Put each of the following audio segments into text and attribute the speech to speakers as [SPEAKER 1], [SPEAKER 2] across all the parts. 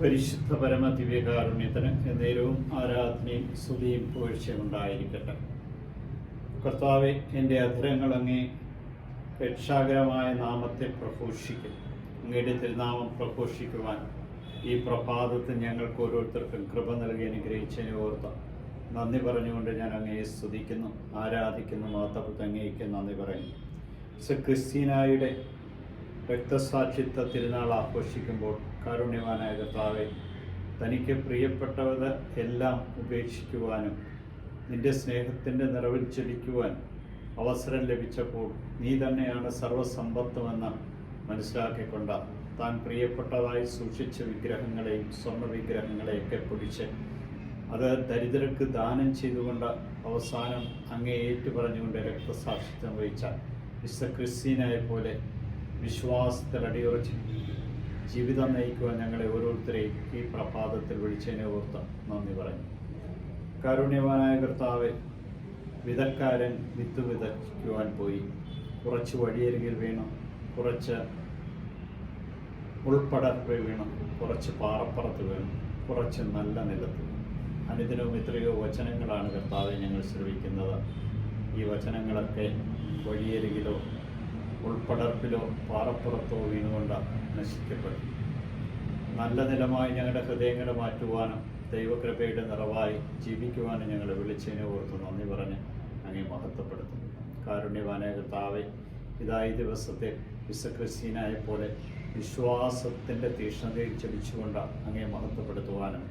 [SPEAKER 1] പരിശുദ്ധ പരമ ദിവ്യകാരുണ്യത്തിന് എന്നേരവും ആരാധനയും സ്തുതിയും പുകഴ്ചയുണ്ടായിരിക്കട്ടെ കർത്താവെ എന്റെ അധരങ്ങൾ അങ്ങേ രക്ഷാകരമായ നാമത്തെ പ്രഘോഷിക്കും. അങ്ങയുടെ തിരുനാമം പ്രഘോഷിക്കുവാൻ ഈ പ്രഭാതത്തിൽ ഞങ്ങൾക്ക് ഓരോരുത്തർക്കും കൃപ നൽകി അനുഗ്രഹിച്ചതിനെ ഓർത്ത നന്ദി പറഞ്ഞുകൊണ്ട് ഞാൻ അങ്ങയെ സ്തുതിക്കുന്നു ആരാധിക്കുന്നു മാത്രപ്പെട്ട് അങ്ങേക്ക് നന്ദി പറയുന്നു. ക്രിസ്തീനായുടെ രക്തസാക്ഷിത്വ തിരുനാൾ ആഘോഷിക്കുമ്പോൾ കാരുണ്യവാനായ കർത്താവെ തനിക്ക് പ്രിയപ്പെട്ടവത് എല്ലാം ഉപേക്ഷിക്കുവാനും നിന്റെ സ്നേഹത്തിന്റെ നിറവിൽ ചലിക്കുവാൻ അവസരം ലഭിച്ചപ്പോൾ നീ തന്നെയാണ് സർവസമ്പത്തുമെന്ന് മനസ്സിലാക്കിക്കൊണ്ട്. താൻ പ്രിയപ്പെട്ടതായി സൂക്ഷിച്ച വിഗ്രഹങ്ങളെയും സ്വർണ വിഗ്രഹങ്ങളെയൊക്കെ പൊടിച്ച് അത് ദരിദ്രർക്ക് ദാനം ചെയ്തുകൊണ്ട് അവസാനം അങ്ങേ ഏറ്റുപറഞ്ഞുകൊണ്ട് രക്തസാക്ഷിത്വം വഹിച്ച മിസ്റ്റർ ക്രിസ്റ്റീനായ പോലെ വിശ്വാസത്തിൽ അടിയുറച്ച് ജീവിതം നയിക്കുവാൻ ഞങ്ങളെ ഓരോരുത്തരെയും ഈ പ്രഭാതത്തിൽ വിളിച്ചതിനെ ഓർത്ത് നന്ദി പറഞ്ഞു. കാരുണ്യവാനായ കർത്താവ് വിതക്കാരൻ വിത്ത് വിതയ്ക്കുവാൻ പോയി. കുറച്ച് വഴിയരികിൽ വീണു. കുറച്ച് ഉൾപ്പടർപ്പ് വീണു. കുറച്ച് പാറപ്പുറത്ത് വീണു. കുറച്ച് നല്ല നിലത്ത് അനുദിനവും എത്രയോ വചനങ്ങളാണ് കർത്താവെ ഞങ്ങൾ ശ്രവിക്കുന്നത്. ഈ വചനങ്ങളൊക്കെ വഴിയരികിലോ ഉൾപ്പടർപ്പിലോ പാറപ്പുറത്തോ വീണുകൊണ്ട് നശിക്കപ്പെട്ടു. നല്ല നിലമായി ഞങ്ങളുടെ ഹൃദയങ്ങളെ മാറ്റുവാനും ദൈവകൃപയുടെ നിറവായി ജീവിക്കുവാനും ഞങ്ങളെ വിളിച്ചതിനെ ഓർത്ത് നന്ദി പറഞ്ഞ് അങ്ങേ മഹത്വപ്പെടുത്തും കാരുണ്യവാനായ കർത്താവെ ഇതായി ദിവസത്തെ വിശ്വക്രിസ്തീനായ പോലെ വിശ്വാസത്തിന്റെ തീക്ഷ്ണതയിൽ ചലിച്ചുകൊണ്ട് അങ്ങേ മഹത്വപ്പെടുത്തുവാനും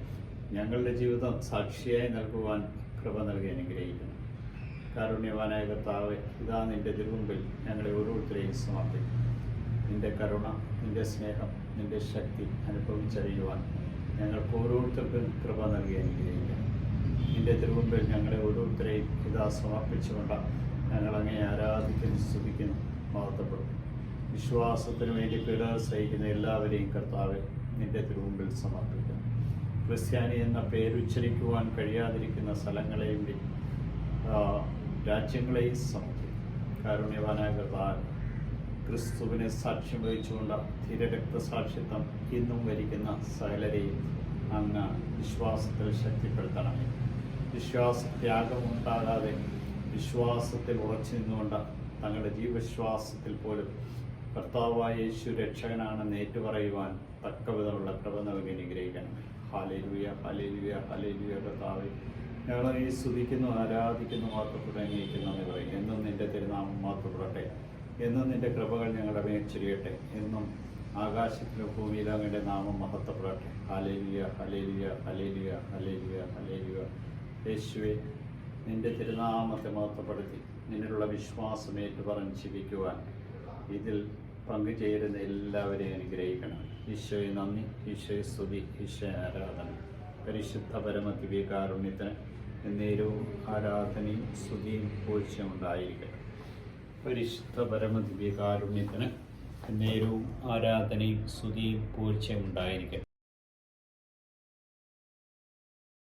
[SPEAKER 1] ഞങ്ങളുടെ ജീവിതം സാക്ഷിയായി നൽകുവാൻ കൃപ നൽകി അനുഗ്രഹിക്കുന്നു. കാരുണ്യവാനായ കർത്താവ് ഇതാ നിന്റെ തിരുമുമ്പിൽ ഞങ്ങളെ ഓരോരുത്തരെയും സമർപ്പിക്കും. നിന്റെ കരുണ നിന്റെ സ്നേഹം നിന്റെ ശക്തി അനുഭവിച്ചറിയുവാൻ ഞങ്ങൾക്ക് ഓരോരുത്തർക്കും കൃപ നൽകി അനുഗ്രഹിക്കാം. നിന്റെ തിരുമുമ്പിൽ ഞങ്ങളെ ഓരോരുത്തരെയും ഇതാ സമർപ്പിച്ചുകൊണ്ട് ഞങ്ങൾ അങ്ങേ ആരാധിക്കുന്നു സ്തുതിക്കുന്നു മഹത്വപ്പെടും വിശ്വാസത്തിന് വേണ്ടി പീഡ സഹിക്കുന്ന എല്ലാവരെയും കർത്താവ് നിന്റെ തിരുമുമ്പിൽ സമർപ്പിക്കുന്നു ക്രിസ്ത്യാനി എന്ന പേരുച്ചരിക്കുവാൻ കഴിയാതിരിക്കുന്ന സ്ഥലങ്ങളെയും രാജ്യങ്ങളെയും സമർപ്പിക്കും കാരുണ്യവാനായ കർത്താവ് ക്രിസ്തുവിനെ സാക്ഷ്യം വഹിച്ചുകൊണ്ട് ധീരരക്തസാക്ഷിത്വം ഇന്നും വരിക്കുന്ന സകലരെയും അങ്ങ് വിശ്വാസത്തിൽ ശക്തിപ്പെടുത്തണമേ. വിശ്വാസത്യാഗമുണ്ടാകാതെ വിശ്വാസത്തിൽ ഉറച്ചു നിന്നുകൊണ്ട് തങ്ങളുടെ ജീവശ്വാസത്തിൽ പോലും കർത്താവായ യേശു രക്ഷകനാണെന്ന് ഏറ്റുപറയുവാൻ തക്കവിധമുള്ള നൽകി അനുഗ്രഹിക്കണം ഹാലേലുയ ഹാലേലുയ ഹാലേലുയ കർത്താവെ. ഞങ്ങൾ ഈ സ്തുതിക്കുന്നു ആരാധിക്കുന്നു മാത്രപ്പെട്ട് അംഗീകരിക്കുന്നു എന്ന് പറയും. എന്നും നിന്റെ തിരുനാമം മാത്രപ്പെടട്ടെ എന്നും നിന്റെ കൃപകൾ ഞങ്ങളുടെ മേൽ ചൊരിയട്ടെ. എന്നും ആകാശത്തിലും ഭൂമിയിലും അങ്ങയുടെ നാമം മഹത്വപ്പെടട്ടെ. Hallelujah hallelujah hallelujah hallelujah hallelujah യേശുവെ നിന്റെ തിരുനാമത്തെ മഹത്വപ്പെടുത്തി നിന്നിലുള്ള വിശ്വാസം ഏറ്റുപറഞ്ഞ് ജീവിക്കുവാൻ ഇതിൽ പങ്കുചേരുന്ന എല്ലാവരെയും അനുഗ്രഹിക്കണം. ഈശോയെ നന്ദി ഈശോയെ സ്തുതി ഈശോ ആരാധന. പരിശുദ്ധ പരമദിവ്യകാരുണ്യത്തിന് എന്നേരവും ആരാധനയും സ്തുതിയും പൂഴ്ചയും പരിശുദ്ധ പരമദിവ്യകാരുണ്യത്തിന് എന്നേരവും ആരാധനയും സ്തുതിയും പൂഴ്ചയും ഉണ്ടായിരിക്കട്ടെ.